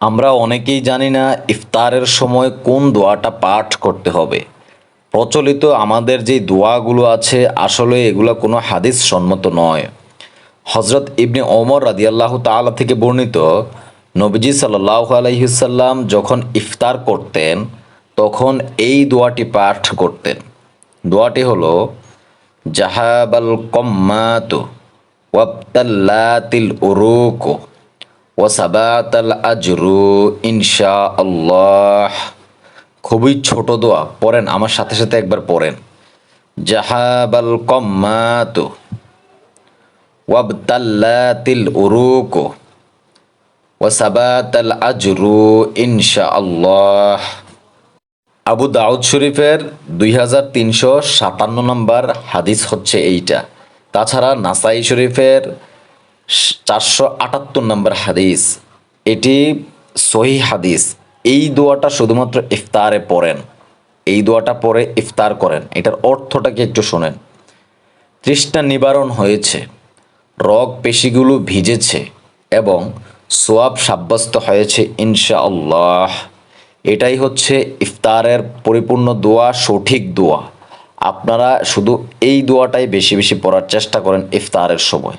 আমরা অনেকেই জানি না ইফতারের সময় কোন দোয়াটা পাঠ করতে হবে। প্রচলিত আমাদের যে দোয়াগুলো আছে, আসলে এগুলো কোনো হাদিস সম্মত নয়। হজরত ইবনে ওমর রাদিয়াল্লাহু তাআলা থেকে বর্ণিত, নবীজি সাল্লাল্লাহু আলাইহিসাল্লাম যখন ইফতার করতেন, তখন এই দোয়াটি পাঠ করতেন। দোয়াটি হলো, জাহাবাল কম্মাতু ওয়াবতাল্লাতিল উরুকু। ওয়াসাবাতাল আজরু ইনশা আল্লাহ খুবই ছোট দোয়া, পড়েন, আমার সাথে সাথে একবার পড়েন। জাহাবাল কম্মাতু ওয়াবতাল্লাতিল উরুকু ওয়াসাবাতাল আজরু ইনশা আল্লাহ আবু দাউদ শরীফের দুই হাজার তিনশো সাতান্ন নম্বর হাদিস হচ্ছে এইটা। তাছাড়া নাসাই শরীফের চারশো আটাত্তর নম্বর হাদিস। এটি সহি হাদিস। এই দোয়াটা শুধুমাত্র ইফতারে পড়েন। এই দোয়াটা পরে ইফতার করেন। এটার অর্থটাকে একটু শোনেন। তৃষ্ণা নিবারণ হয়েছে, রগ পেশিগুলো ভিজেছে এবং সোয়াব সাব্যস্ত হয়েছে ইনশাআল্লাহ। এটাই হচ্ছে ইফতারের পরিপূর্ণ দোয়া, সঠিক দোয়া। আপনারা শুধু এই দোয়াটাই বেশি বেশি পড়ার চেষ্টা করেন ইফতারের সময়।